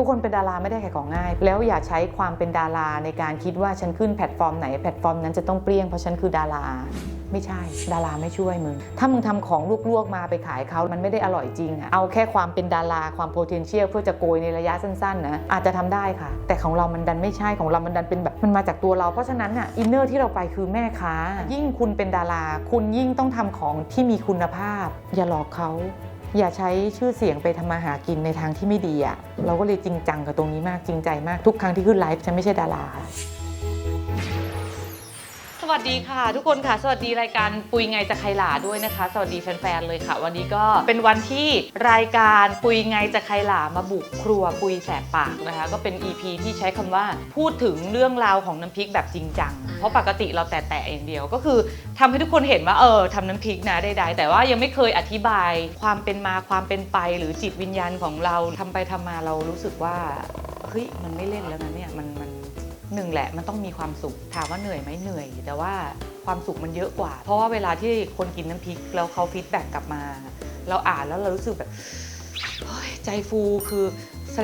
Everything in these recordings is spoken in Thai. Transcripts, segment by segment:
ทุกคนเป็นดาราไม่ได้ขายของง่าย แล้วอย่าใช้ความเป็นดาราในการคิดว่าฉันขึ้นแพลตฟอร์มไหนแพลตฟอร์มนั้นจะต้องเปรี้ยงเพราะฉันคือดาราไม่ใช่ ดาราไม่ช่วยมึง ถ้ามึงทำของลวกๆมาไปขายเขามันไม่ได้อร่อยจริงอะเอาแค่ความเป็นดาราความ potential เพื่อจะโกยในระยะสั้นๆนะอาจจะทำได้ค่ะ แต่ของเรามันดันไม่ใช่ของเรามันดันเป็นแบบมันมาจากตัวเรา เพราะฉะนั้นอะอินเนอร์ที่เราไปคือแม่ค้า ยิ่งคุณเป็นดารา คุณยิ่งต้องทำของที่มีคุณภาพ อย่าหลอกเขา อย่าใช้ชื่อเสียงไปทำมาหากินในทางที่ไม่ดีอะเราก็เลยจริงจังกับตรงนี้มากจริงใจมากทุกครั้งที่ขึ้นไลฟ์ฉันไม่ใช่ดารา วัสดีค่ะ ทุกคนค่ะ สวัสดีรายการปุยไงจะใครหลาด้วยนะคะ สวัสดีแฟนๆเลยค่ะ วันนี้ก็เป็นวันที่รายการปุยไงจะใครหลามาบุกครัวปุยแสบปากนะคะ ก็เป็น EP ที่ใช้คำว่าพูดถึงเรื่องราวของน้ำพริกแบบจริงจัง เพราะปกติเราแต่แต่อย่างเดียวก็คือทำให้ทุกคนเห็นว่าเออทำน้ำพริกนะใดๆแต่ว่ายังไม่เคยอธิบายความเป็นมาความเป็นไป หรือจิตวิญญาณของเราทำไปทำมาเรารู้สึกว่าเฮ้ยมันไม่เล่นแล้วนะเนี่ยมันมัน หนึ่งแหละมันต้องมีความสุขถามว่าเหนื่อยไหมเหนื่อย แต่ว่าความสุขมันเยอะกว่า เพราะว่าเวลาที่คนกินน้ำพริกแล้วเขาฟีดแบ็กกลับมา เราอ่านแล้วเรารู้สึกแบบเฮ้ยใจฟูคือ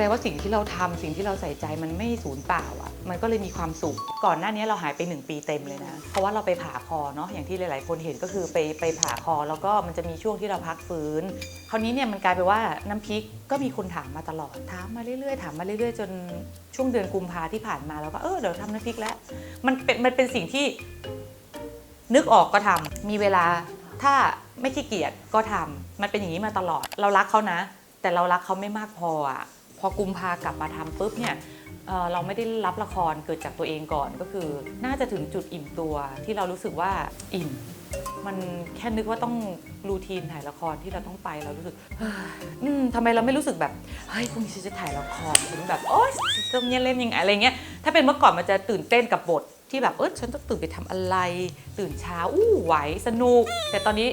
ดงว่าสิ่งที่เราทำสิ่งที่เราใส่ใจมันไม่สูญเปล่าอะมันก็เลยมีความสุข ก่อนหน้านี้เราหายไป 1 ปีเต็มเลยนะ เพราะว่าเราไปผ่าคอเนาะอย่างที่หลาย ๆ คนเห็นก็คือไปไปผ่าคอแล้วก็มันจะมีช่วงที่เราพักฟื้น คราวนี้เนี่ยมันกลายไปว่าน้ำพริกก็มีคนถามมาตลอดถามมาเรื่อย ๆ ถามมาเรื่อย ๆ จนช่วงเดือนกุมภาที่ผ่านมาแล้วก็เออเดี๋ยวทำน้ำพริกแล้วมันเป็นมันเป็นสิ่งที่นึกออกก็ทำมีเวลาถ้าไม่ขี้เกียจก็ทำมันเป็นอย่างนี้มาตลอด เรารักเขานะ แต่เรารักเขาไม่มากพออะ อกุมภากลับมาทำปุ๊บเนี่ยเเราไม่ได้รับละครเกิดจากตัวเองก่อนก็คือ น่าจะถึงจุดอิ่มตัวที่เรารู้สึกว่าอิ่ม มันแค่นึกว่าต้องรูทีนถ่ายละครที่เราต้องไปเรารู้สึกเฮ้ยอืมทำไมเราไม่รู้สึกแบบเฮ้ยพรุ่งนี้ฉันจะถ่ายละครฉันแบบโอ๊ยจะเนี่ยเล่นยังไงอะไรเงี้ยถ้าเป็นเมื่อก่อนมันจะตื่นเต้นกับบทที่แบบเออฉันต้องตื่นไปทำอะไร ตื่นเช้าอู้ไหวสนุก แต่ตอนนี้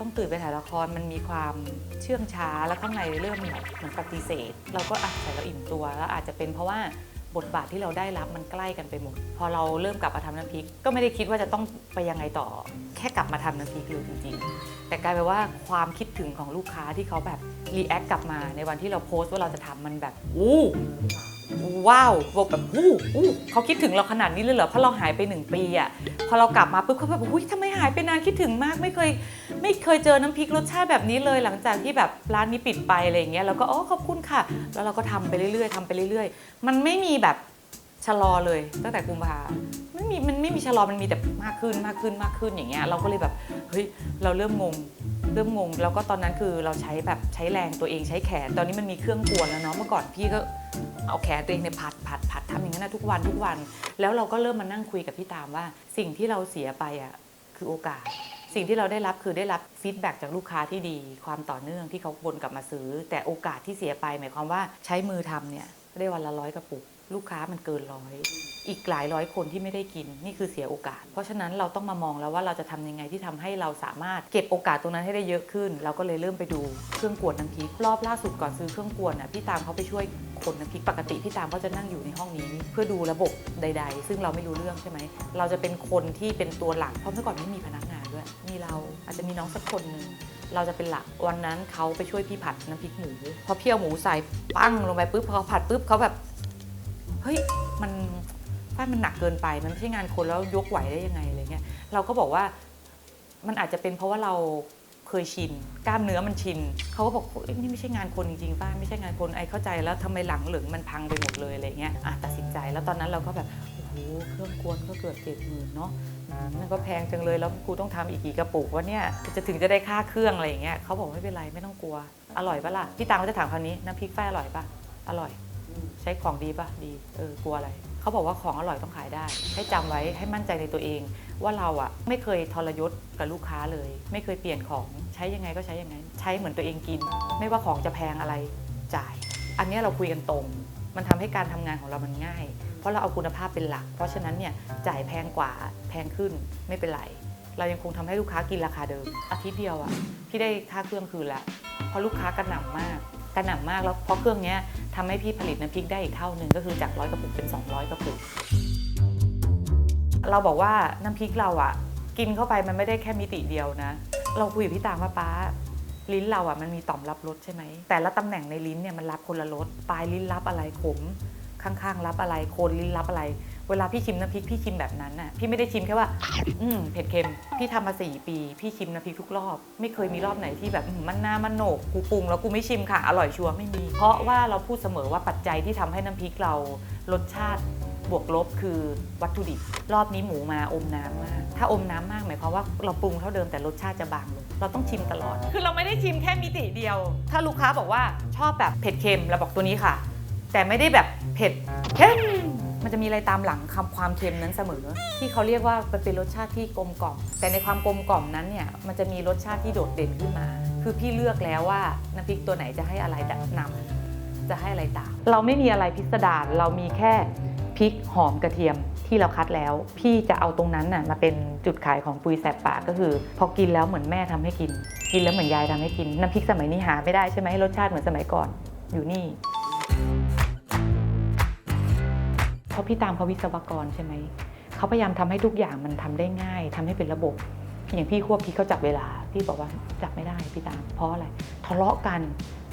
ต้องตื่นไปถ่ายละครมันมีความเชื่องช้าแล้วข้างในเริ่มแบบเหมือนปฏิเสธ เราก็อะแต่เราอิ่มตัวแล้วอาจจะเป็นเพราะว่าบทบาทที่เราได้รับมันใกล้กันไปหมด พอเราเริ่มกลับมาทำน้ำพริก ก็ไม่ได้คิดว่าจะต้องไปยังไงต่อ แค่กลับมาทำน้ำพริกเลยจริงๆ แต่กลายเป็นว่าความคิดถึงของลูกค้าที่เขาแบบรีแอคกลับมาในวันที่เราโพสต์ว่าเราจะทำมันแบบอู้ ว้าวบอกแบบอู้อู้เขาคิดถึงเราขนาดนี้เลยเหรอเพราะเราหายไปหนึ่งปีอะพอเรากลับมาปุ๊บเขาแบบอุ้ยทำไมหายไปนานคิดถึงมากไม่เคย ไม่เคยเจอน้ำพริกรสชาติแบบนี้เลย หลังจากที่แบบร้านนี้ปิดไปอะไรอย่างเงี้ยเราก็อ๋อขอบคุณค่ะ แล้วเราก็ทำไปเรื่อยๆทำไปเรื่อย ๆ มันไม่มีแบบชะลอเลยตั้งแต่กุมภาไม่มีมันไม่มีชะลอมันมีแต่มากขึ้นมากขึ้นมากขึ้นอย่างเงี้ยเราก็เลยแบบเฮ้ยเราเริ่มงง เริ่มงง แล้วก็ตอนนั้นคือเราใช้แบบใช้แรงตัวเองใช้แขน ตอนนี้มันมีเครื่องกวนแล้วเนาะเมื่อก่อนพี่ก็เอาแขนตัวเองเนี่ยผัดผัดผัดทำอย่างนั้นนะทุกวันทุกวัน แล้วเราก็เริ่มมานั่งคุยกับพี่ตามว่า สิ่งที่เราเสียไปอะคือโอกาส สิ่งที่เราได้รับคือได้รับฟีดแบ็กจากลูกค้าที่ดี ความต่อเนื่องที่เขาวนกลับมาซื้อ แต่โอกาสที่เสียไปหมายความว่าใช้มือทำเนี่ยได้วันละร้อยกระปุก ลูกค้ามันเกินร้อย อีกหลายร้อยคนที่ไม่ได้กินนี่คือเสียโอกาส เพราะฉะนั้นเราต้องมามองแล้วว่าเราจะทำยังไงที่ทำให้เราสามารถเก็บโอกาสตรงนั้นให้ได้เยอะขึ้น เราก็เลยเริ่มไปดูเครื่องกวนน้ำพริกรอบล่าสุดก่อนซื้อเครื่องกวนน่ะพี่ตามเขาไปช่วยคนน้ำพริกปกติพี่ตามเขาจะนั่งอยู่ในห้องนี้ เพื่อดูระบบใด ๆ ซึ่งเราไม่รู้เรื่องใช่ไหมเราจะเป็นคนที่เป็นตัวหลักเพราะเมื่อก่อนไม่มีพนักงานด้วยมีเราอาจจะมีน้องสักคนหนึ่งเราจะเป็นหลักวันนั้นเขาไปช่วยพี่ผัดน้ำพริกหมูพอเพี่เอาหมูใส่ปั้งลงไปปุ๊บพอผัดปุ๊บเขาแบบ เฮ้ยมันฟ้ามันหนักเกินไปมันไม่ใช่งานคนแล้วยกไหวได้ยังไงอะไรเงี้ยเราก็บอกว่ามันอาจจะเป็นเพราะว่าเราเคยชินกล้ามเนื้อมันชินเขาก็บอกนี่ไม่ใช่งานคนจริงๆป้าไม่ใช่งานคนไอ้เข้าใจแล้วทำไมหลังเหลืองมันพังไปหมดเลยอะไรเงี้ยอะตัดสินใจแล้วตอนนั้นเราก็แบบโอ้โหเครื่องกวนก็เกือบเจ็ดหมื่นเนาะมันก็แพงจังเลยแล้วกูต้องทำอีกกี่กระปุกวะเนี่ยจะถึงจะได้ค่าเครื่องอะไรอย่างเงี้ยเขาบอกไม่เป็นไรไม่ต้องกลัว อร่อยปะล่ะพี่ตังเขาจะถามคราวนี้น้ำพริกฝ้ายอร่อยปะอร่อย ใช้ของดีปะดีเออกลัวอะไร เขาบอกว่าของอร่อยต้องขายได้ ให้จำไว้ให้มั่นใจในตัวเอง ว่าเราอะไม่เคยทรยศกับลูกค้าเลย ไม่เคยเปลี่ยนของใช้ยังไงก็ใช้อย่างนั้น ใช้เหมือนตัวเองกิน ไม่ว่าของจะแพงอะไรจ่าย อันนี้เราคุยกันตรง มันทำให้การทำงานของเรามันง่าย เพราะเราเอาคุณภาพเป็นหลัก เพราะฉะนั้นเนี่ยจ่ายแพงกว่าแพงขึ้นไม่เป็นไรเรายังคงทำให้ลูกค้ากินราคาเดิม อาทิตย์เดียวอะพี่ได้ค่าเครื่องคืนละเพราะลูกค้ากระหน่ำมาก กระหน่ำมากแล้วเพราะเครื่องนี้ทำให้พี่ผลิตน้ำพริกได้อีกเท่าหนึ่งก็คือจากร้อยกระปุกเป็น 200กระปุก เราบอกว่าน้ำพริกเราอะกินเข้าไปมันไม่ได้แค่มิติเดียวนะ เราคุยกับพี่ตามว่าป้าลิ้นเราอะมันมีต่อมรับรสใช่ไหม แต่ละตำแหน่งในลิ้นเนี่ยมันรับคนละรสปลายลิ้นรับอะไรขมข้างๆ รับอะไรโคนลิ้นรับอะไร เวลาพี่ชิมน้ำพริกพี่ชิมแบบนั้นน่ะพี่ไม่ได้ชิมแค่ว่า อืมเผ็ดเค็ม พี่ทำมาสี่ปี พี่ชิมน้ำพริกทุกรอบ ไม่เคยมีรอบไหนที่แบบอืมมันหน้ามันโหนกกูปรุงแล้วกูไม่ชิมค่ะ อร่อยชัวร์ไม่มี เพราะว่าเราพูดเสมอว่าปัจจัยที่ทำให้น้ำพริกเรารสชาติบวกลบคือวัตถุดิบ รอบนี้หมูมาอมน้ำมาก ถ้าอมน้ำมากหมายความว่าเราปรุงเท่าเดิมแต่รสชาติจะบางลงเราต้องชิมตลอด คือเราไม่ได้ชิมแค่มิติเดียว ถ้าลูกค้าบอกว่าชอบแบบเผ็ดเค็มเราบอกตัวนี้ค่ะ แต่ไม่ได้แบบเผ็ดเข้ม มันจะมีอะไรตามหลังคำความเค็มนั้นเสมอ ที่เขาเรียกว่ามันเป็นรสชาติที่กลมกล่อม แต่ในความกลมกล่อมนั้นเนี่ยมันจะมีรสชาติที่โดดเด่นขึ้นมา คือพี่เลือกแล้วว่าน้ำพริกตัวไหนจะให้อะไรนำจะให้อะไรตาม เราไม่มีอะไรพิสดารเรามีแค่พริกหอมกระเทียมที่เราคัดแล้ว พี่จะเอาตรงนั้นน่ะมาเป็นจุดขายของปุยแสบปากก็คือ พอกินแล้วเหมือนแม่ทำให้กิน กินแล้วเหมือนยายทำให้กิน น้ำพริกสมัยนี้หาไม่ได้ใช่ไหมรสชาติเหมือนสมัยก่อนอยู่นี่ ราะพี่ตามเขาวิศวกรใช่ไหมเขาพยายามทำให้ทุกอย่างมันทำได้ง่ายทำให้เป็นระบบ อย่างพี่ควบพี่เขาจับเวลา พี่บอกว่าจับไม่ได้พี่ตาม เพราะอะไรทะเลาะกัน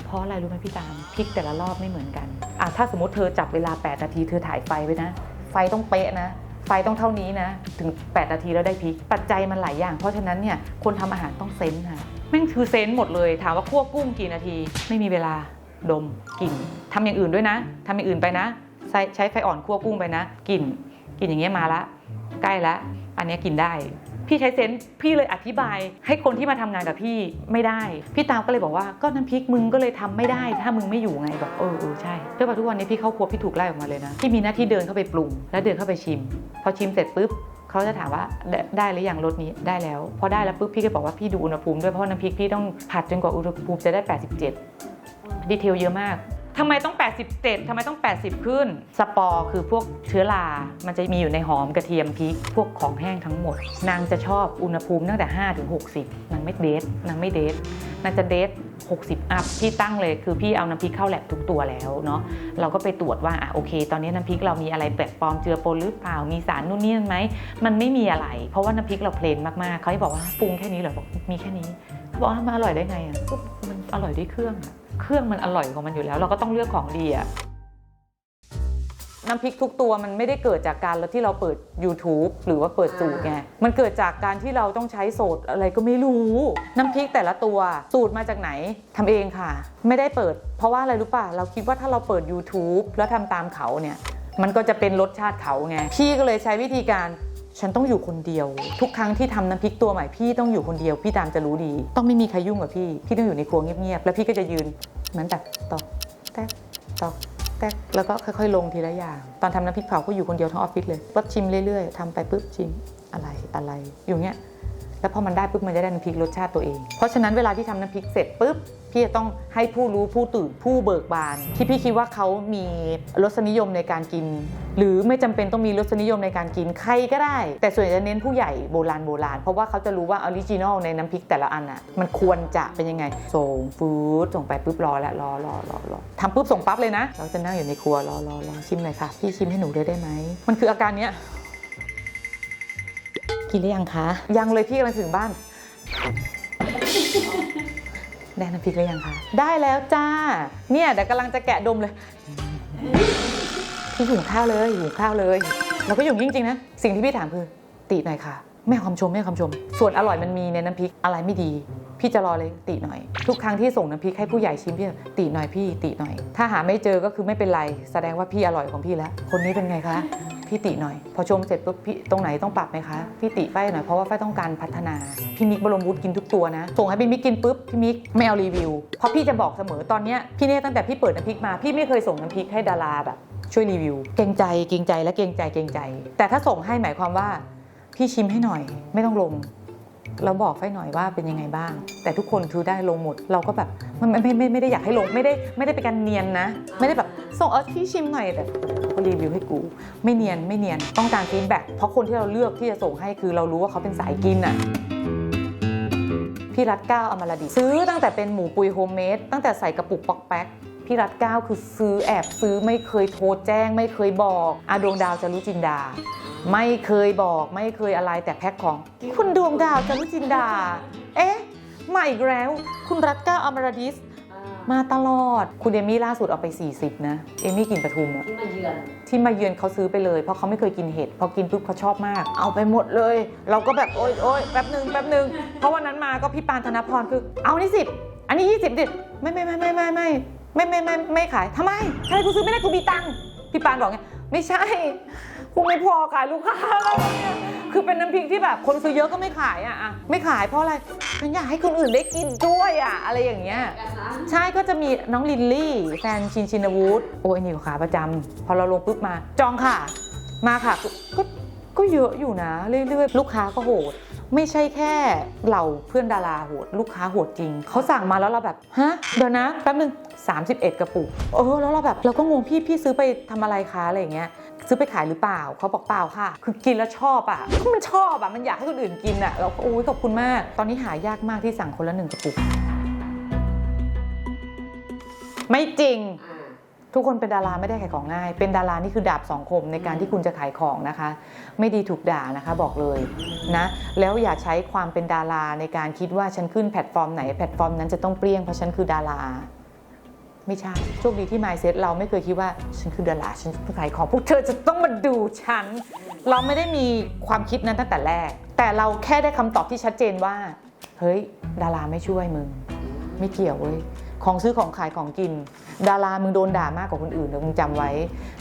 เพราะอะไรรู้ไหมพี่ตามพลิกแต่ละรอบไม่เหมือนกันอะถ้าสมมติเธอจับเวลา 8 นาทีเธอถ่ายไฟไว้นะ ไฟต้องเป๊ะนะไฟต้องเท่านี้นะ ถึง 8 นาทีแล้วได้พริกปัจจัยมันหลายอย่าง เพราะฉะนั้นเนี่ยคนทำอาหารต้องเซนส์ค่ะแม่งคือเซนส์หมดเลย ถามว่าคั่วกุ้งกี่นาที ไม่มีเวลาดมกลิ่นทำอย่างอื่นด้วยนะทำอย่างอื่นไปนะ ใช้ใช้ไฟอ่อนคั่วกุ้งไปนะกลิ่นกลิ่นอย่างเงี้ยมาละ ใกล้ละ อันเนี้ยกินได้ พี่ใช้เซนส์พี่เลยอธิบาย ให้คนที่มาทำงานกับพี่ไม่ได้ พี่ตามก็เลยบอกว่าก็น้ำพริกมึงก็เลยทำไม่ได้ ถ้ามึงไม่อยู่ไงบอกเออเออใช่เพื่อว่าทุกวันนี้พี่เข้าครัวพี่ถูกไล่ออกมาเลยนะพี่มีหน้าที่เดินเข้าไปปรุง แล้วเดินเข้าไปชิม พอชิมเสร็จปุ๊บเขาจะถามว่าได้ได้หรือยังรสนี้ได้แล้ว พอได้แล้วปุ๊บพี่ก็บอกว่าพี่ดูอุณหภูมิด้วยเพราะน้ำพริกพี่ต้องผัดจนกว่าอุณหภูมิจะได้ 87 ดีเทลเยอะมาก ทำไมต้อง 87 ทำไมต้อง 80 ขึ้น สปอร์คือพวกเชื้อรา มันจะมีอยู่ในหอมกระเทียมพริก พวกของแห้งทั้งหมด นางจะชอบอุณหภูมิตั้งแต่ 5 ถึง 60 นางไม่เดท นางไม่เดท นางจะเดท 60 อัพ พี่ตั้งเลยคือพี่เอาน้ำพริกเข้าแลบทุกตัวแล้วเนาะ เราก็ไปตรวจว่าอะโอเค ตอนนี้น้ำพริกเรามีอะไรแปลกปลอมเจือปนหรือเปล่า มีสารนู่นนี่นั่นไหม มันไม่มีอะไร เพราะว่าน้ำพริกเราเพลนมากๆเขาจะบอกว่าปรุงแค่นี้เหรอบอกมีแค่นี้เขาบอกว่ามันอร่อยได้ไงอะมันอร่อยด้วยเครื่องอะ เครื่องมันอร่อยของมันอยู่แล้ว เราก็ต้องเลือกของดีอะน้ำพริกทุกตัวมันไม่ได้เกิดจากการที่เราเปิด YouTube หรือว่าเปิดสูตรไง มันเกิดจากการที่เราต้องใช้โสูตรอะไรก็ไม่รู้ น้ำพริกแต่ละตัวสูตรมาจากไหนทำเองค่ะ ไม่ได้เปิด เพราะว่าอะไรรู้ป่ะ เราคิดว่าถ้าเราเปิด YouTube แล้วทำตามเขาเนี่ย มันก็จะเป็นรสชาติเขาไง พี่ก็เลยใช้วิธีการ ฉันต้องอยู่คนเดียว ทุกครั้งที่ทำน้ำพริกตัวใหม่พี่ต้องอยู่คนเดียว พี่ตามจะรู้ดี ต้องไม่มีใครยุ่งกับพี่พี่ต้องอยู่ในครัวเงียบๆแล้วพี่ก็จะยืนเหมือนแบบตอกแตกตอกแตกแล้วก็ค่อยๆ ลงทีละอย่าง ตอนทำน้ำพริกเผาก็อยู่คนเดียวทั้งออฟฟิศเลยก็ชิมเรื่อยๆทำไปปุ๊บชิมอะไรอะไรอยู่เงี้ย แล้วพอมันได้ปุ๊บมันจะได้น้ำพริกรสชาติตัวเอง เพราะฉะนั้นเวลาที่ทำน้ำพริกเสร็จปุ๊บพี่จะต้องให้ผู้รู้ผู้ตื่นผู้เบิกบาน ที่พี่คิดว่าเขามีรสนิยมในการกิน หรือไม่จำเป็นต้องมีรสนิยมในการกินใครก็ได้ แต่ส่วนใหญ่จะเน้นผู้ใหญ่โบราณโบราณ เพราะว่าเขาจะรู้ว่าออริจินอลในน้ำพริกแต่ละอันอะมันควรจะเป็นยังไง ส่งฟูดส่งไปปุ๊บรอแล้วรอรอรอรอทำปุ๊บส่งปั๊บเลยนะ เราจะนั่งอยู่ในครัวรอรอรอชิมหน่อยค่ะพี่ชิมให้หนูเลยได้ไหมมันคืออาการเนี้ย กินหรือยังคะ ยังเลยพี่กำลังถึงบ้าน ได้น้ำพริกหรือยังคะ ได้แล้วจ้า เนี่ยเดี๋ยวกำลังจะแกะดมเลย พี่หุงข้าวเลยหุงข้าวเลย เราก็อยู่จริงๆนะ สิ่งที่พี่ถามคือติหน่อยค่ะ ไม่ให้ความชมไม่ให้ความชม ส่วนอร่อยมันมีในน้ำพริกอะไรไม่ดี พี่จะรอเลยติหน่อย ทุกครั้งที่ส่งน้ำพริกให้ผู้ใหญ่ชิมพี่ติหน่อยพี่ติหน่อย ถ้าหาไม่เจอก็คือไม่เป็นไร แสดงว่าพี่อร่อยของพี่แล้ว คนนี้เป็นไงคะพี่ติหน่อย พอชมเสร็จปุ๊บพี่ตรงไหนต้องปรับไหมคะพี่ติไฟหน่อยเพราะว่าไฟต้องการพัฒนาพี่มิกบรมวุฒิกินทุกตัวนะส่งให้พี่มิกกินปุ๊บพี่มิกไม่เอารีวิวเพราะพี่จะบอกเสมอตอนเนี้ยพี่เนี่ยตั้งแต่พี่เปิดน้ำพริกมาพี่ไม่เคยส่งน้ำพริกให้ดาราแบบช่วยรีวิว เกรงใจเกรงใจและเกรงใจเกรงใจ แต่ถ้าส่งให้หมายความว่าพี่ชิมให้หน่อย ไม่ต้องลง เราบอกไฟหน่อยว่าเป็นยังไงบ้าง แต่ทุกคนคือได้ลงหมด เราก็แบบมันไม่ไม่ไม่ไม่ได้อยากให้ลงไม่ได้ไม่ได้เป็นการเนียนนะ ไม่ได้แบบส่งเออพี่ชิมหน่อยแต่ก็รีวิวให้กู ไม่เนียนไม่เนียนต้องการฟีดแบ็กเพราะคนที่เราเลือกที่จะส่งให้คือเรารู้ว่าเขาเป็นสายกินอะพี่รัดเก้าอมรดิตซื้อตั้งแต่เป็นหมูปุยโฮมเมดตั้งแต่ใส่กระปุกป๊อกแป๊กพี่รัดเก้าคือซื้อแอบซื้อไม่เคยโทรแจ้งไม่เคยบอกอาดวงดาวจะรู้จินดา ไม่เคยบอกไม่เคยอะไรแต่แพ็คของ คุณดวงดาวจะรู้จินดา เอ๊ะมาอีกแล้ว คุณรัตก้าอมรดิส มาตลอด คุณเอมี่ล่าสุดเอาไป 40 นะ เอมี่กินปทุมอะที่มาเยือน ที่มาเยือนเขาซื้อไปเลย เพราะเขาไม่เคยกินเห็ดพอกินปุ๊บเขาชอบมาก เอาไปหมดเลย เราก็แบบโอ๊ยโอ๊ยแป๊บหนึ่งแป๊บหนึ่งเพราะวันนั้นมาก็พี่ปานธนพรคือ เอานี่สิบอันนี้ 20ดิไม่ไม่ไม่ไม่ไม่ไม่ไม่ไม่ไม่ไม่ขายทำไมทำไมกูซื้อไม่ได้กูมีตังค์พี่ปานบอกไงไม่ใช่ กูไม่พอขายลูกค้าแล้วเนี่ยคือเป็นน้ำพริกที่แบบคนซื้อเยอะก็ไม่ขายอะอะไม่ขายเพราะอะไรฉันอยากให้คนอื่นได้กินด้วยอะอะไรอย่างเงี้ยกันนะใช่ก็จะมีน้องลินลี่ แฟนชินชินวูดโอ้ยนี่ลูกค้าประจำพอเราลงปุ๊บมา จองค่ะ มาค่ะก็ก็ก็เยอะอยู่นะ เรื่อยๆ ลูกค้าก็โหด ไม่ใช่แค่เราเพื่อนดาราโหด ลูกค้าโหดจริง เขาสั่งมาแล้วเราแบบ ฮะ เดี๋ยวนะ แป๊บนึง31 กระปุก เออ แล้วเราแบบ เราก็งงพี่พี่ซื้อไปทำอะไรคะอะไรอย่างเงี้ย ซื้อไปขายหรือเปล่าเขาบอกเปล่าค่ะ คือกินแล้วชอบอะก็มันชอบอะมันอยากให้คนอื่นกินอะเราก็โอ้ยขอบคุณมาก ตอนนี้หายากมากที่สั่งคนละหนึ่งกระปุกไม่จริงอ่าทุกคนเป็นดาราไม่ได้ขายของง่าย เป็นดารานี่คือดาบสองคมในการที่คุณจะขายของนะคะ ไม่ดีถูกด่านะคะบอกเลยนะ แล้วอย่าใช้ความเป็นดาราในการคิดว่าฉันขึ้นแพลตฟอร์มไหนแพลตฟอร์มนั้นจะต้องเปรี้ยงเพราะฉันคือดารา ไม่ใช่โชคดีที่ mindset เราไม่เคยคิดว่า ฉันคือดาราฉันขายของพวกเธอจะต้องมาดูฉัน เราไม่ได้มีความคิดนั้นตั้งแต่แรก แต่เราแค่ได้คำตอบที่ชัดเจนว่า เฮ้ย ดาราไม่ช่วยมึง ไม่เกี่ยวเว้ย ของซื้อของขายของกิน ดารามึงโดนด่ามากกว่าคนอื่นเดี๋ยวมึงจำไว้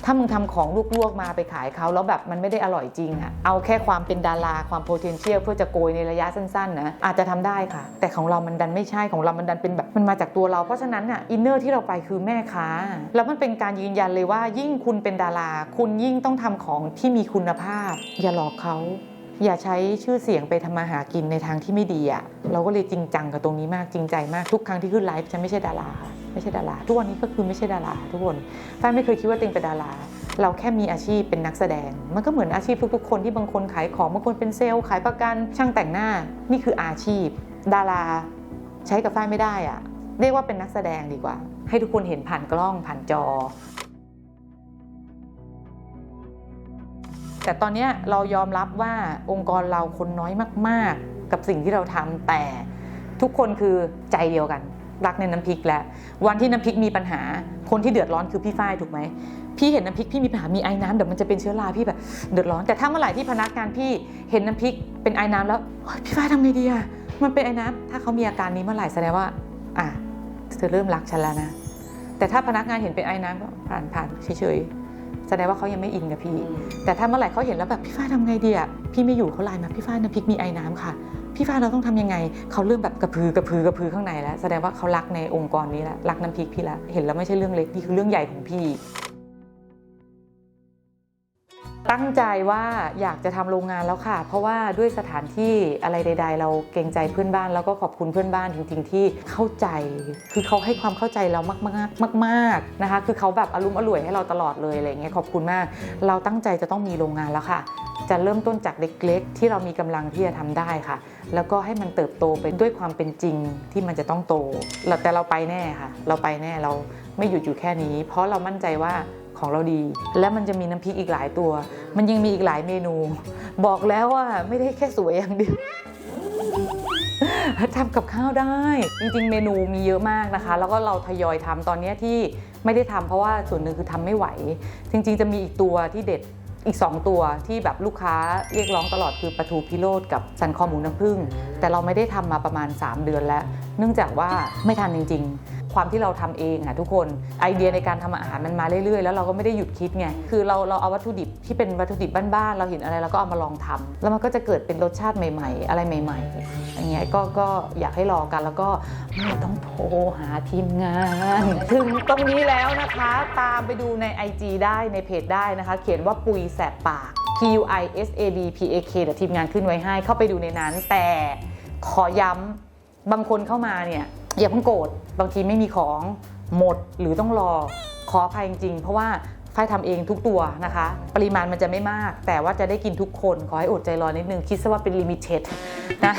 ถ้ามึงทำของลวกๆมาไปขายเขาแล้วแบบมันไม่ได้อร่อยจริงอะเอาแค่ความเป็นดาราความ potential เพื่อจะโกยในระยะสั้นๆนะอาจจะทำได้ค่ะ แต่ของเรามันดันไม่ใช่ของเรามันดันเป็นแบบมันมาจากตัวเราเพราะฉะนั้นน่ะอินเนอร์ที่เราไปคือแม่ค้า แล้วมันเป็นการยืนยันเลยว่า ยิ่งคุณเป็นดารา คุณยิ่งต้องทำของที่มีคุณภาพ อย่าหลอกเขา อย่าใช้ชื่อเสียงไปทำมาหากินในทางที่ไม่ดีอะ่ะเราก็เลยจริงจังกับตรงนี้มากจริงใจมากทุกครั้งที่ขึ้นไลฟ์ฉันไม่ใช่ดาราค่ะไม่ใช่ดารา ทุกวันนี้ก็คือไม่ใช่ดารา ทุกคนฟ้าไม่เคยคิดว่าตัวเองเป็นดารา เราแค่มีอาชีพเป็นนักแสดง มันก็เหมือนอาชีพทุกๆ คนที่บางคนขายของบางคนเป็นเซลล์ขายประกันช่างแต่งหน้า นี่คืออาชีพ ดาราใช้กับฟ้าไม่ได้อะเรียกว่าเป็นนักแสดงดีกว่า ให้ทุกคนเห็นผ่านกล้องผ่านจอ แต่ตอนเนี้ยเรายอมรับว่าองค์กรเราคนน้อยมาก ๆ กับสิ่งที่เราทำแต่ทุกคนคือใจเดียวกัน รักในน้ำพริกแล้ววันที่น้ำพริกมีปัญหา คนที่เดือดร้อนคือพี่ฝ้ายถูกไหมพี่เห็นน้ำพริกพี่มีปัญหามีไอ้น้ำเดี๋ยวมันจะเป็นเชื้อราพี่แบบเดือดร้อนแต่ถ้าเมื่อไหร่ที่พนักงานพี่เห็นน้ำพริกเป็นไอ้น้ำแล้วเฮ้ยพี่ฝ้ายทำไงดีอะมันเป็นไอ้น้ำถ้าเขามีอาการนี้เมื่อไหร่แสดงว่า อะเธอเริ่มรักฉันแล้วนะแต่ถ้าพนักงานเห็นเป็นไอ้น้ำก็ผ่านผ่านเฉยๆ แสดงว่าเขายังไม่อินกับพี่ แต่ถ้าเมื่อไหร่เขาเห็นแล้วแบบพี่ฝ้ายทำไงดีอะพี่ไม่อยู่เขาไลน์มาพี่ฝ้ายน้ำพริกมีไอ้น้ำค่ะ พี่ฝ้ายเราต้องทำยังไงเขาเริ่มแบบกระพือกระพือกระพือข้างในแล้ว แสดงว่าเขารักในองค์กรนี้แล้วรักน้ำพริกพี่แล้วเห็นแล้วไม่ใช่เรื่องเล็กนี่คือเรื่องใหญ่ของพี่ ตั้งใจว่าอยากจะทำโรงงานแล้วค่ะ เพราะว่าด้วยสถานที่อะไรใด ๆ เราเกรงใจเพื่อนบ้านแล้วก็ขอบคุณเพื่อนบ้านจริง ๆ ที่เข้าใจ คือเขาให้ความเข้าใจเรามากๆมากๆนะคะ คือเขาแบบอารมณ์อร่วยให้เราตลอดเลยอะไรเงี้ยขอบคุณมาก เราตั้งใจจะต้องมีโรงงานแล้วค่ะ จะเริ่มต้นจากเล็กๆ ที่เรามีกำลังที่จะทำได้ค่ะ แล้วก็ให้มันเติบโตไปด้วยความเป็นจริงที่มันจะต้องโตแต่เราไปแน่ค่ะ เราไปแน่เราไม่หยุดอยู่แค่นี้ เพราะเรามั่นใจว่า ของเราดี และมันจะมีน้ำพริกอีกหลายตัว มันยังมีอีกหลายเมนู บอกแล้วว่าไม่ได้แค่สวยอย่างเดียวทำกับข้าวได้ จริงๆ เมนูมีเยอะมากนะคะ แล้วก็เราทยอยทำตอนนี้ที่ไม่ได้ทำเพราะว่าส่วนหนึ่งคือทำไม่ไหว จริงๆ จะมีอีกตัวที่เด็ดอีก 2 ตัวที่แบบลูกค้าเรียกร้องตลอดคือปลาทูพิโรธกับสันคอหมูน้ำผึ้งแต่เราไม่ได้ทำมาประมาณ 3 เดือนแล้ว เนื่องจากว่าไม่ทันจริง ๆ ความที่เราทำเองอะทุกคนไอเดียในการทำอาหารมันมาเรื่อยๆ แล้วเราก็ไม่ได้หยุดคิดไงคือเราเราเอาวัตถุดิบที่เป็นวัตถุดิบบ้านๆเราเห็นอะไรเราก็เอามาลองทำแล้วมันก็จะเกิดเป็นรสชาติใหม่ ๆ อะไรใหม่ๆอย่างเงี้ยก็ก็อยากให้รอกันแล้วก็ไม่ต้องโทรหาทีมงาน ถึงตรงนี้แล้วนะคะ ตามไปดูใน IG ได้ในเพจได้นะคะ เขียนว่าปุยแสบปาก P U I S A D P A K เดี๋ยวทีมงานขึ้นไว้ให้เข้าไปดูในนั้น แต่ขอย้ำบางคนเข้ามาเนี่ย อย่าเพิ่งโกรธบางทีไม่มีของหมดหรือต้องรอขออภัยจริงๆเพราะว่า ฝ้ายทำเองทุกตัวนะคะ ปริมาณมันจะไม่มาก แต่ว่าจะได้กินทุกคน ขอให้อดใจรอนิดนึง คิดซะว่าเป็นลิมิเต็ดนะ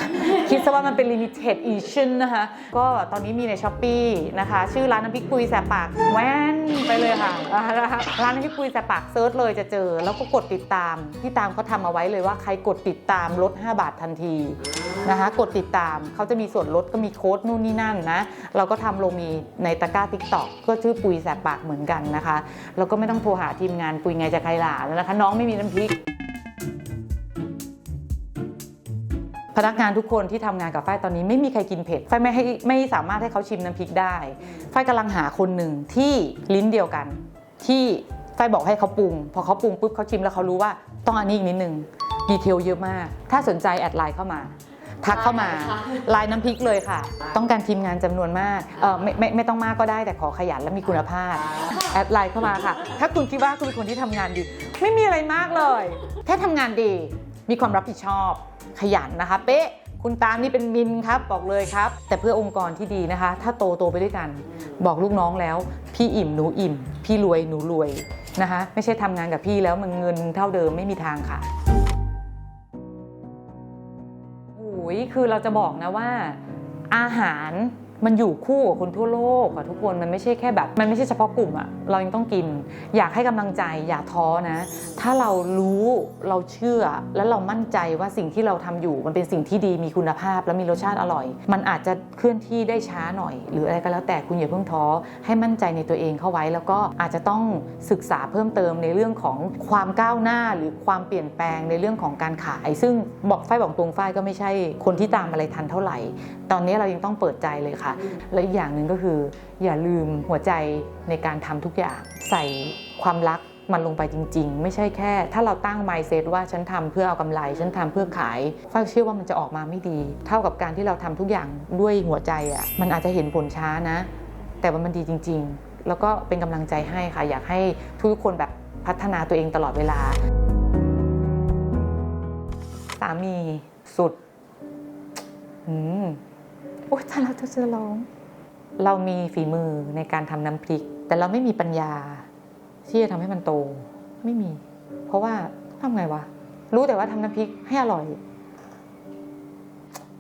คิดซะว่ามันเป็นลิมิเต็ดอีชั่นนะคะ ก็ตอนนี้มีในช้อปปีนะคะ ชื่อร้านน้ำพริกปุยแสบปากแว่นไปเลยค่ะอ่านะคะร้านน้ำพริกปุยแสบปากเซิร์ชเลยจะเจอ แล้วก็กดติดตาม ที่ตามเขาทำเอาไว้เลยว่าใครกดติดตามลด 5 บาททันทีนะคะ กดติดตามเขาจะมีส่วนลดก็มีโค้ดนู่นนี่นั่นนะ เราก็ทำลงมีในตะกร้าทิกตอกก็ชื่อปุยแสบปากเหมือนกันนะคะ แล้วก็ไม่ต้องโทรหาทีมงานปุยไงจะใครหลาแล้วนะคะน้องไม่มีน้ำพริก พนักงานทุกคนที่ทำงานกับฝ้ายตอนนี้ไม่มีใครกินเผ็ดฝ้ายไม่ให้ไม่สามารถให้เขาชิมน้ำพริกได้ฝ้ายกำลังหาคนหนึ่งที่ลิ้นเดียวกัน ที่ฝ้ายบอกให้เขาปรุง พอเขาปรุงปุ๊บเขาชิมแล้วเขารู้ว่าต้องอันนี้อีกนิดนึงดีเทลเยอะมาก ถ้าสนใจแอดไลน์เข้ามา ทักเข้ามาไลน์น้ำพริกเลยค่ะ ต้องการทีมงานจำนวนมากเออไม่ไม่ไม่ต้องมากก็ได้แต่ขอขยันและมีคุณภาพแอดไลน์เข้ามาค่ะ ถ้าคุณคิดว่าคุณเป็นคนที่ทำงานดี ไม่มีอะไรมากเลย แค่ทำงานดี มีความรับผิดชอบ ขยันนะคะ เป๊ะคุณตามนี่เป็นมินครับบอกเลยครับ แต่เพื่อองค์กรที่ดีนะคะ ถ้าโตโตไปด้วยกัน บอกลูกน้องแล้ว พี่อิ่มหนูอิ่ม พี่รวยหนูรวยนะคะ ไม่ใช่ทำงานกับพี่แล้วมันเงินเท่าเดิมไม่มีทางค่ะ ยคือเราจะบอกนะว่าอาหาร มันอยู่คู่กับคนทั่วโลกอะทุกคนมันไม่ใช่แค่แบบ มันไม่ใช่เฉพาะกลุ่มอะเรายังต้องกิน อยากให้กำลังใจอย่าท้อนะ ถ้าเรารู้เราเชื่อ แล้วเรามั่นใจว่าสิ่งที่เราทำอยู่มันเป็นสิ่งที่ดีมีคุณภาพ และมีรสชาติอร่อย มันอาจจะเคลื่อนที่ได้ช้าหน่อย หรืออะไรก็แล้วแต่คุณอย่าเพิ่งท้อให้มั่นใจในตัวเองเข้าไว้ แล้วก็อาจจะต้องศึกษาเพิ่มเติมในเรื่องของความก้าวหน้าหรือความเปลี่ยนแปลงในเรื่องของการขาย ซึ่งบอกฝ้ายบอกตรงฝ้ายก็ไม่ใช่คนที่ตามอะไรทันเท่าไหร่ ตอนนี้เรายังต้องเปิดใจเลยค่ะและอีกอย่างหนึ่งก็คือ อย่าลืมหัวใจในการทำทุกอย่าง ใส่ความรักมันลงไปจริง ๆ ไม่ใช่แค่ ถ้าเราตั้ง mindset ว่าฉันทำเพื่อเอากำไร ฉันทำเพื่อขายฝ้ายเชื่อว่ามันจะออกมาไม่ดี เท่ากับการที่เราทำทุกอย่างด้วยหัวใจอะมันอาจจะเห็นผลช้านะ แต่ว่ามันดีจริง ๆ แล้วก็เป็นกำลังใจให้ค่ะ อยากให้ทุกคนแบบพัฒนาตัวเองตลอดเวลา สามีสุด อืม โอ๊ยถ้าเราจะจะร้อง เรามีฝีมือในการทำน้ำพริก แต่เราไม่มีปัญญา ที่จะทำให้มันโต ไม่มี เพราะว่าทำไงวะ รู้แต่ว่าทำน้ำพริกให้อร่อย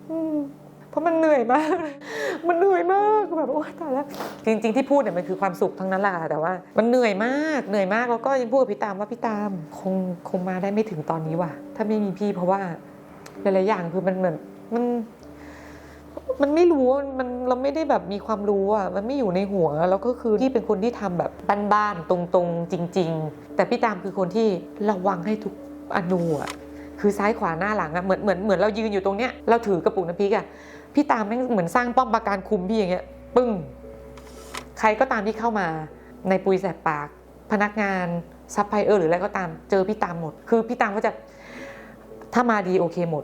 อืมเพราะมันเหนื่อยมาก มันเหนื่อยมากแบบโอ๊ยตายแล้ว จริง ๆ ที่พูดเนี่ยมันคือความสุขทั้งนั้นแหละค่ะแต่ว่า มันเหนื่อยมาก เหนื่อยมากแล้วก็ยังพูดกับพี่ตามว่าพี่ตามคงคงมาได้ไม่ถึงตอนนี้ว่ะ ถ้าไม่มีพี่เพราะว่าหลายๆอย่างคือมันเหมือนมัน มันไม่รู้มันเราไม่ได้แบบมีความรู้อะมันไม่อยู่ในหัวแล้วก็คือที่เป็นคนที่ทำแบบบ้านๆตรงๆ จริง ๆ แต่พี่ตามคือคนที่ระวังให้ทุกอนูอะคือซ้ายขวาหน้าหลังอะเหมือนเหมือนเหมือนเรายืนอยู่ตรงเนี้ยเราถือกระปุกน้ำพริกอะพี่ตามแม่งเหมือนสร้างป้อมปราการคุมพี่อย่างเงี้ยปึ้งใครก็ตามที่เข้ามาในปุยแสบปาก พนักงานซัพพลายเออร์หรืออะไรก็ตามเจอพี่ตามหมด คือพี่ตามก็จะถ้ามาดีโอเคหมด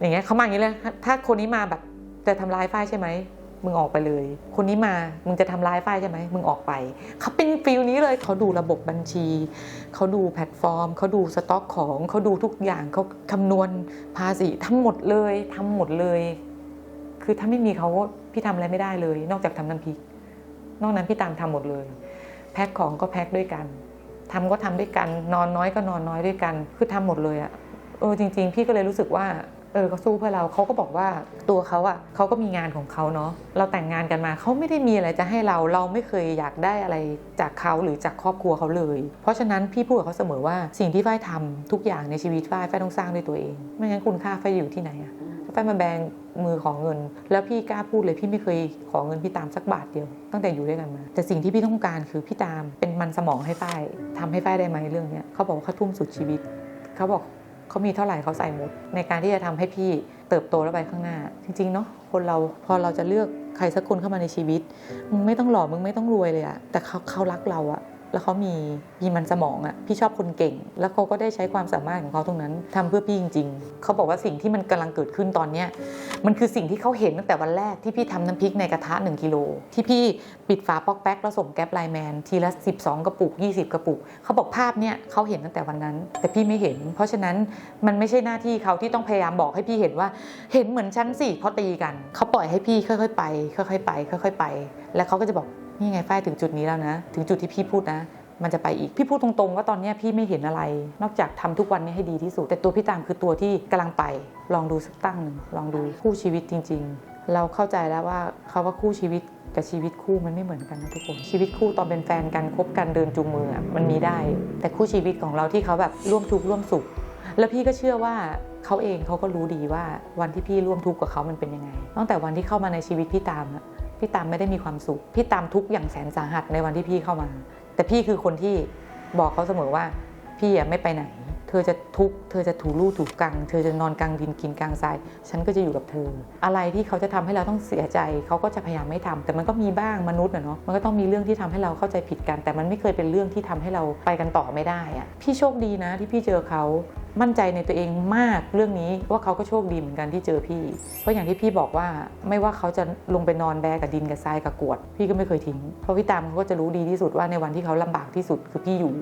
อย่างเงี้ยเขามาอย่างนี้เลยถ้าคนนี้มาแบบ จะทำร้ายฝ้ายใช่ไหมมึงออกไปเลย คนนี้มา มึงจะทำร้ายฝ้ายใช่ไหมมึงออกไป เขาเป็นฟิลนี้เลย เขาดูระบบบัญชี เขาดูแพลตฟอร์ม เขาดูสต็อกของ เขาดูทุกอย่าง เขาคำนวณภาษีทั้งหมดเลยทำหมดเลย คือถ้าไม่มีเขาพี่ทำอะไรไม่ได้เลย นอกจากทำน้ำพริก นอกนั้นพี่ตามทำหมดเลย แพ็คของก็แพ็คด้วยกันทำก็ทำด้วยกัน นอนน้อยก็นอนน้อยด้วยกัน คือทำหมดเลยอะเออจริง ๆ พี่ก็เลยรู้สึกว่า ออเขาสู้เพื่อเราเขาก็บอกว่าตัวเขาอะเขาก็มีงานของเขาเนาะเราแต่งงานกันมาเขาไม่ได้มีอะไรจะให้เราเราไม่เคยอยากได้อะไรจากเขาหรือจากครอบครัวเขาเลย เพราะฉะนั้นพี่พูดกับเขาเสมอว่าสิ่งที่ฝ้ายทำทุกอย่างในชีวิตฝ้ายฝ้ายต้องสร้างด้วยตัวเอง ไม่งั้นคุณค่าฝ้ายอยู่ที่ไหนอะถ้าฝ้ายมาแบงมือของเงิน แล้วพี่กล้าพูดเลยพี่ไม่เคยขอเงินพี่ตามสักบาทเดียว ตั้งแต่อยู่ด้วยกันมา แต่สิ่งที่พี่ต้องการคือพี่ตามเป็นมันสมองให้ฝ้ายทำให้ฝ้ายได้ไหมเรื่องเนี้ยเขาบอกว่าเขาทุ่มสุดชีวิตเขาบอก เขามีเท่าไหร่เขาใส่หมด ในการที่จะทำให้พี่เติบโตแล้วไปข้างหน้า จริงๆเนาะคนเราพอเราจะเลือกใครสักคนเข้ามาในชีวิต มึงไม่ต้องหล่อมึงไม่ต้องรวยเลยอะแต่เขาเขารักเราอะ แล้วเขามีมีมันสมองอะพี่ชอบคนเก่ง แล้วเขาก็ได้ใช้ความสามารถของเขาตรงนั้นทำเพื่อพี่จริง ๆเขาบอกว่าสิ่งที่มันกำลังเกิดขึ้นตอนเนี้ยมันคือสิ่งที่เขาเห็นตั้งแต่วันแรกที่พี่ทำน้ำพริกในกระทะ1กิโลที่พี่ปิดฝาป๊อกแป๊กแล้วส่งแก๊ปไลแมนทีละ 12 กระปุก 20 กระปุกเขาบอกภาพเนี้ยเขาเห็นตั้งแต่วันนั้น แต่พี่ไม่เห็น เพราะฉะนั้นมันไม่ใช่หน้าที่เขาที่ต้องพยายามบอกให้พี่เห็นว่า เห็นเหมือนฉันสิเพราะตีกันเขาปล่อยให้พี่ค่อยๆ ไป ค่อยๆไป ค่อยๆไป แล้วเขาก็จะบอก นี่ไงฝ้ายถึงจุดนี้แล้วนะ ถึงจุดที่พี่พูดนะ มันจะไปอีก พี่พูดตรงๆว่าตอนนี้พี่ไม่เห็นอะไร นอกจากทำทุกวันนี้ให้ดีที่สุด แต่ตัวพี่ตามคือตัวที่กำลังไป ลองดูสักตั้งหนึ่งลองดูคู่ชีวิตจริง ๆ เราเข้าใจแล้วว่าเขาว่าคู่ชีวิตกับชีวิตคู่มันไม่เหมือนกันนะทุกคน ชีวิตคู่ตอนเป็นแฟนกันคบกันเดินจูงมือมันมีได้ แต่คู่ชีวิตของเราที่เขาแบบร่วมทุกข์ร่วมสุข แล้วพี่ก็เชื่อว่าเขาเองเขาก็รู้ดีว่าวันที่พี่ร่วมทุกข์กับเขามันเป็นยังไงตั้งแต่วันที่เข้ามาในชีวิตพี่ตามอะ พี่ตามไม่ได้มีความสุข พี่ตามทุกข์อย่างแสนสาหัสในวันที่พี่เข้ามา แต่พี่คือคนที่บอกเขาเสมอว่า พี่อะไม่ไปไหน เธอจะทุกข์เธอจะถูลู่ถูกกัง เธอจะนอนกลางดินกินกลางทราย ฉันก็จะอยู่กับเธอ อะไรที่เขาจะทำให้เราต้องเสียใจ เขาก็จะพยายามไม่ทำแต่มันก็มีบ้างมนุษย์เนาะ มันก็ต้องมีเรื่องที่ทำให้เราเข้าใจผิดกัน แต่มันไม่เคยเป็นเรื่องที่ทำให้เราไปกันต่อไม่ได้อะพี่โชคดีนะที่พี่เจอเขามั่นใจในตัวเองมากเรื่องนี้ว่าเขาก็โชคดีเหมือนกันที่เจอพี่ เพราะอย่างที่พี่บอกว่าไม่ว่าเขาจะลงไปนอนแบกกับดินกับทรายกับกวด พี่ก็ไม่เคยทิ้งเพราะพี่ตามเขาก็จะรู้ดีที่สุดว่าในวันที่เขาลำบากที่สุดคือพี่อยู่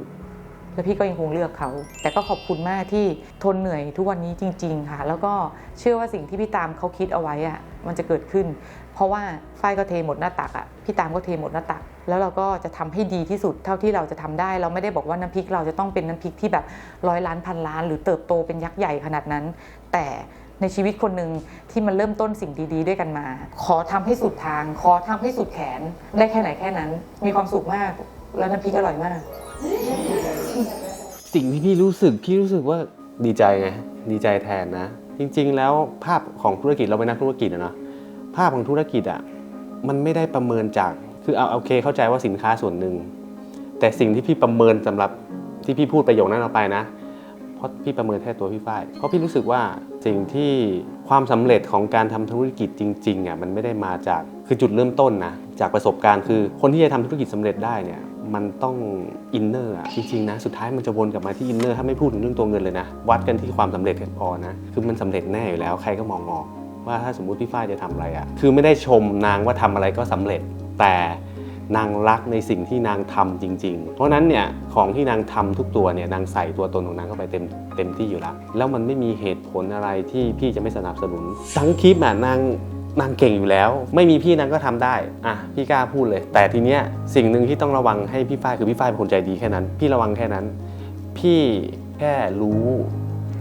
แล้วพี่ก็ยังคงเลือกเขา แต่ก็ขอบคุณมากที่ทนเหนื่อยทุกวันนี้จริง ๆ ค่ะ แล้วก็เชื่อว่าสิ่งที่พี่ตามเขาคิดเอาไว้อะมันจะเกิดขึ้น เพราะว่าฝ้ายก็เทหมดหน้าตักอะพี่ตามก็เทหมดหน้าตัก แล้วเราก็จะทำให้ดีที่สุดเท่าที่เราจะทำได้ เราไม่ได้บอกว่าน้ำพริกเราจะต้องเป็นน้ำพริกที่แบบร้อยล้านพันล้าน หรือเติบโตเป็นยักษ์ใหญ่ขนาดนั้น แต่ในชีวิตคนหนึ่งที่มันเริ่มต้นสิ่งดีๆ ด้วยกันมา ขอทำให้สุดทาง ขอทำให้สุดแขน ได้แค่ไหนแค่นั้น มีความสุขมาก แล้วน้ำพริกอร่อยมาก สิ่งที่พี่รู้สึกพี่รู้สึกว่าดีใจไงดีใจแทนนะ จริง ๆ แล้วภาพของธุรกิจเราเป็นนักธุรกิจอะเนาะภาพของธุรกิจอะมันไม่ได้ประเมินจากคือเอาโอเคเข้าใจว่าสินค้าส่วนหนึ่งแต่สิ่งที่พี่ประเมินสำหรับที่พี่พูดประโยคนั้นออกไปนะ เพราะพี่ประเมินแค่ตัวพี่ฝ้ายเพราะพี่รู้สึกว่าสิ่งที่ความสำเร็จของการทำธุรกิจจริงๆอะมันไม่ได้มาจากคือจุดเริ่มต้นนะจากประสบการณ์คือคนที่จะทำธุรกิจสำเร็จได้เนี่ย มันต้องอินเนอร์อะจริงๆนะสุดท้ายมันจะวนกลับมาที่อินเนอร์ถ้าไม่พูดถึงเรื่องตัวเงินเลยนะ วัดกันที่ความสำเร็จกันพอนะ คือมันสำเร็จแน่อยู่แล้วใครก็มองออกว่าถ้าสมมุติพี่ฝ้ายจะทำอะไรอะคือไม่ได้ชมนางว่าทำอะไรก็สำเร็จ แต่นางรักในสิ่งที่นางทำจริง ๆ เพราะนั้นเนี่ยของที่นางทำทุกตัวเนี่ยนางใส่ตัวตนของนางเข้าไปเต็มเต็มที่อยู่แล้วแล้วมันไม่มีเหตุผลอะไรที่พี่จะไม่สนับสนุนทั้งคลิปน่ะนาง นางเก่งอยู่แล้ว ไม่มีพี่นางก็ทำได้อะพี่กล้าพูดเลย แต่ทีเนี้ยสิ่งหนึ่งที่ต้องระวังให้พี่ฝ้ายคือพี่ฝ้ายเป็นคนใจดีแค่นั้น พี่ระวังแค่นั้น พี่แค่รู้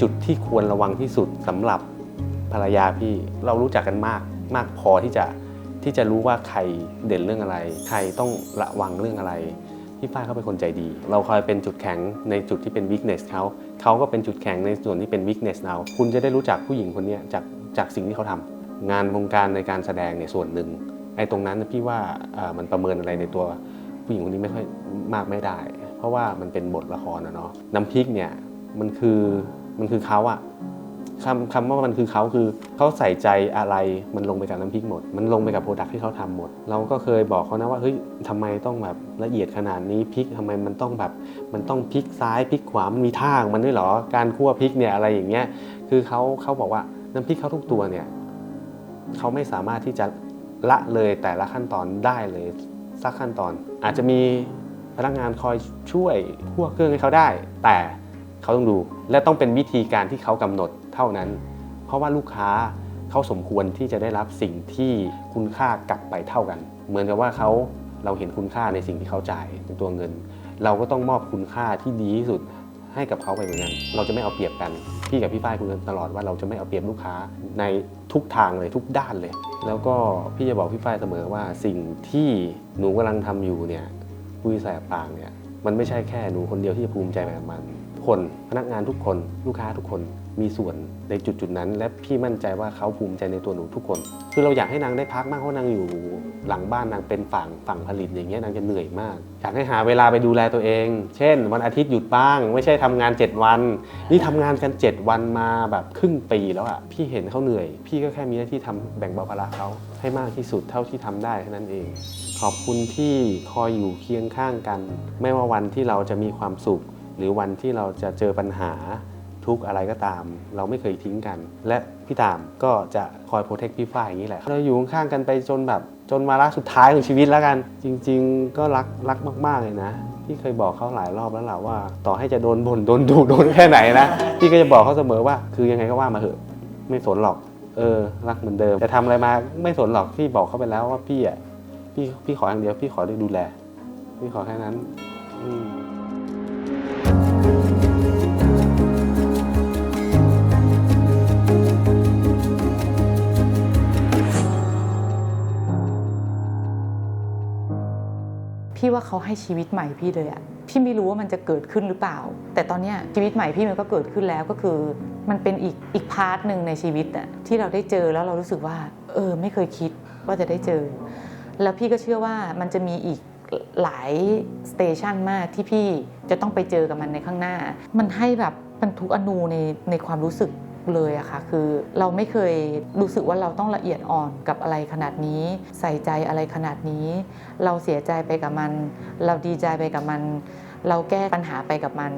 จุดที่ควรระวังที่สุดสำหรับภรรยาพี่เรารู้จักกันมากมากพอที่จะที่จะรู้ว่าใครเด่นเรื่องอะไร ใครต้องระวังเรื่องอะไรพี่ฝ้ายเขาเป็นคนใจดี เราคอยเป็นจุดแข็งในจุดที่เป็น weakness เขาเขาก็เป็นจุดแข็งในส่วนที่เป็น weakness เราคุณจะได้รู้จักผู้หญิงคนนี้จากจากสิ่งที่เขาทำ งานวงการในการแสดงเนี่ยส่วนหนึ่งไอ้ตรงนั้นพี่ว่ามันประเมินอะไรในตัวผู้หญิงคนนี้ไม่ค่อยมากไม่ได้ เพราะว่ามันเป็นบทละครนะเนาะน้ำพริกเนี่ยมันคือมันคือเขาอะคำคำว่ามันคือเขาคือเขาใส่ใจอะไรมันลงไปกับน้ำพริกหมด มันลงไปกับโปรดักที่เขาทำหมด เราก็เคยบอกเขานะว่าเฮ้ยทำไมต้องแบบละเอียดขนาดนี้พริกทำไมมันต้องแบบมันต้องพลิกซ้ายพลิกขวามันมีท่าของมันด้วยเหรอการคั่วพริกเนี่ยอะไรอย่างเงี้ยคือเขาเขาบอกว่าน้ำพริกเขาทุกตัวเนี่ย เขาไม่สามารถที่จะละเลยแต่ละขั้นตอนได้เลยสักขั้นตอน อาจจะมีพนักงานคอยช่วยคั่วเครื่องให้เขาได้ แต่เขาต้องดูและต้องเป็นวิธีการที่เขากำหนดเท่านั้น เพราะว่าลูกค้าเขาสมควรที่จะได้รับสิ่งที่คุณค่ากลับไปเท่ากัน เหมือนกับว่าเขาเราเห็นคุณค่าในสิ่งที่เขาจ่ายในตัวเงิน เราก็ต้องมอบคุณค่าที่ดีที่สุด ให้กับเขาไปเหมือนกัน เราจะไม่เอาเปรียบกัน พี่กับพี่ฝ้ายคุยกันตลอดว่าเราจะไม่เอาเปรียบลูกค้าในทุกทางเลยทุกด้านเลย แล้วก็พี่จะบอกพี่ฝ้ายเสมอว่าสิ่งที่หนูกำลังทำอยู่เนี่ยปุ้ยแสบปากเนี่ยมันไม่ใช่แค่หนูคนเดียวที่จะภูมิใจแบบมันคนพนักงานทุกคนลูกค้าทุกคน มีส่วนในจุดจุดๆนั้น และพี่มั่นใจว่าเขาภูมิใจในตัวหนูทุกคน คือเราอยากให้นางได้พักมากเพราะนางอยู่หลังบ้านนางเป็นฝั่งฝั่งผลิตอย่างเงี้ยนางจะเหนื่อยมากอยากให้หาเวลาไปดูแลตัวเอง เช่น วันอาทิตย์หยุดบ้าง ไม่ใช่ทำงาน 7 วัน นี่ทำงานกัน 7 วันมาแบบครึ่งปีแล้วอะพี่เห็นเขาเหนื่อย พี่ก็แค่มีหน้าที่ทำแบ่งเบาภาระเขาให้มากที่สุดเท่าที่ทำได้แค่นั้นเอง ขอบคุณที่คอยอยู่เคียงข้างกัน ไม่ว่าวันที่เราจะมีความสุข หรือวันที่เราจะเจอปัญหา ทุกอะไรก็ตาม เราไม่เคยทิ้งกัน และพี่ตามก็จะคอยโปรเทคพี่ฝ้ายอย่างนี้แหละเราอยู่ข้างๆกันไปจนแบบจนวาระสุดท้ายของชีวิตแล้วกัน จริง ๆ ก็รักรักมาก ๆ เลยนะพี่เคยบอกเขาหลายรอบแล้วแหละว่า ต่อให้จะโดนบ่นโดนดุโดนแค่ไหนนะพี่ก็จะบอกเขาเสมอว่า คือยังไงก็ว่ามาเถอะไม่สนหรอก เออ รักเหมือนเดิมจะทำอะไรมาไม่สนหรอกพี่บอกเขาไปแล้วว่าพี่อะพี่พี่ขออย่างเดียวพี่ขอได้ดูแล พี่ขอแค่นั้น อืม ว่าเขาให้ชีวิตใหม่พี่เลยอะพี่ไม่รู้ว่ามันจะเกิดขึ้นหรือเปล่า แต่ตอนเนี้ยชีวิตใหม่พี่มันก็เกิดขึ้นแล้วก็คือ มันเป็นอีกอีกพาร์ทหนึ่งในชีวิตอะที่เราได้เจอแล้วเรารู้สึกว่า เออ ไม่เคยคิดว่าจะได้เจอ แล้วพี่ก็เชื่อว่ามันจะมีอีกหลายสเตชันมากที่พี่จะต้องไปเจอกับมันในข้างหน้า มันให้แบบมันทุกอนูในในความรู้สึก เลยอะค่ะคือเราไม่เคยรู้สึกว่าเราต้องละเอียดอ่อนกับอะไรขนาดนี้ ใส่ใจอะไรขนาดนี้ เราเสียใจไปกับมัน เราดีใจไปกับมัน เราแก้ปัญหาไปกับมัน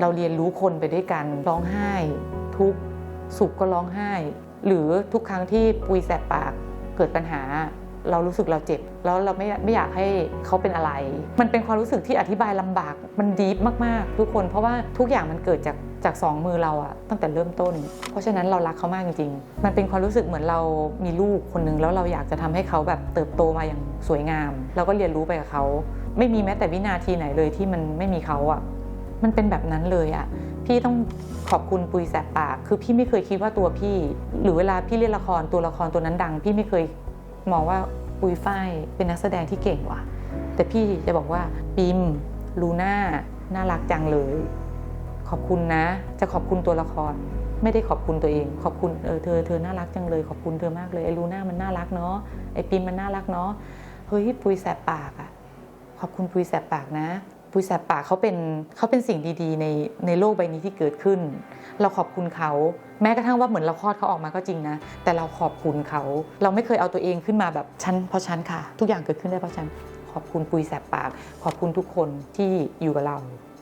เราเรียนรู้คนไปด้วยกันร้องไห้ ทุกสุขก็ร้องไห้ หรือทุกครั้งที่ปุยแสบปากเกิดปัญหา เรารู้สึกเราเจ็บ แล้วเราไม่ไม่อยากให้เขาเป็นอะไร มันเป็นความรู้สึกที่อธิบายลำบาก มันดีฟมากๆ ทุกคน เพราะว่าทุกอย่างมันเกิดจากจากสองมือเราอะตั้งแต่เริ่มต้น เพราะฉะนั้นเรารักเขามากจริงๆ มันเป็นความรู้สึกเหมือนเรามีลูกคนหนึงแล้วเราอยากจะทำให้เขาแบบเติบโตมาอย่างสวยงาม เราก็เรียนรู้ไปกับเขา ไม่มีแม้แต่วินาทีไหนเลยที่มันไม่มีเขาอะมันเป็นแบบนั้นเลยอะพี่ต้องขอบคุณปุยแสบปาก คือพี่ไม่เคยคิดว่าตัวพี่ หรือเวลาพี่เล่นละครตัวละครตัวนั้นดัง พี่ไม่เคย มองว่าปุยฝ้ายเป็นนักแสดงที่เก่งว่ะ แต่พี่จะบอกว่าปิมลูน่าน่ารักจังเลย ขอบคุณนะ จะขอบคุณตัวละคร ไม่ได้ขอบคุณตัวเอง ขอบคุณเออเธอเธอน่ารักจังเลย ขอบคุณเธอมากเลยไอ้ลูน่ามันน่ารักเนาะไอ้ปิมมันน่ารักเนาะเฮ้ยปุยแสบปากอะขอบคุณปุยแสบปากนะ ปุยแสบปากเขาเป็นเขาเป็นสิ่งดีๆ ในในโลกใบนี้ที่เกิดขึ้น เราขอบคุณเขา แม้กระทั่งว่าเหมือนเราคลอดเขาออกมาก็จริงนะ แต่เราขอบคุณเขา เราไม่เคยเอาตัวเองขึ้นมาแบบฉันเพราะฉันค่ะ ทุกอย่างเกิดขึ้นได้เพราะฉัน ขอบคุณปุยแสบปาก ขอบคุณทุกคนที่อยู่กับเรา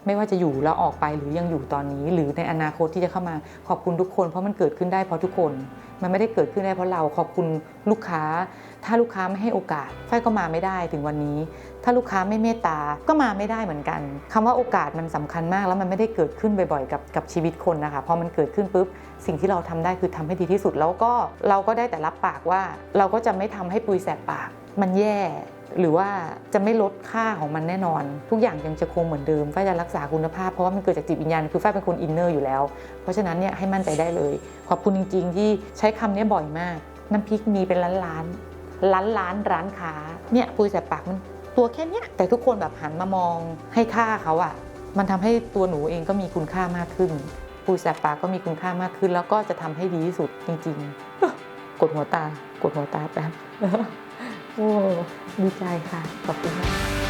ไม่ว่าจะอยู่แล้วออกไปหรือยังอยู่ตอนนี้ หรือในอนาคตที่จะเข้ามาขอบคุณทุกคน เพราะมันเกิดขึ้นได้เพราะทุกคน มันไม่ได้เกิดขึ้นได้เพราะเราขอบคุณลูกค้า ถ้าลูกค้าไม่ให้โอกาสฝ้ายก็มาไม่ได้ถึงวันนี้ ถ้าลูกค้าไม่เมตตาก็มาไม่ได้เหมือนกันคำว่าโอกาสมันสำคัญมาก แล้วมันไม่ได้เกิดขึ้นบ่อยๆกับกับชีวิตคนนะคะพอมันเกิดขึ้นปุ๊บสิ่งที่เราทำได้คือทำให้ดีที่สุดแล้วก็เราก็ได้แต่รับปากว่า เราก็จะไม่ทำให้ปุยแสบปาก มันแย่ หรือว่าจะไม่ลดค่าของมันแน่นอน ทุกอย่างยังจะคงเหมือนเดิมฝ้ายจะรักษาคุณภาพเพราะว่ามันเกิดจากจิตวิญญาณคือฝ้ายเป็นคนอินเนอร์อยู่แล้ว เพราะฉะนั้นเนี่ยให้มั่นใจได้เลย ขอบคุณจริง ๆ ที่ใช้คำนี้บ่อยมาก น้ำพริกมีเป็นล้านล้านล้านล้านร้านค้าเนี่ยปุยแสบปากมันตัวแค่นี้แต่ทุกคนแบบหันมามองให้ค่าเขาอะมันทำให้ตัวหนูเองก็มีคุณค่ามากขึ้นปุยแสบปากก็มีคุณค่ามากขึ้น แล้วก็จะทำให้ดีที่สุดจริง ๆ กดหัวตากดหัวตาแป๊บ โอ้ดีใจค่ะ ขอบคุณมาก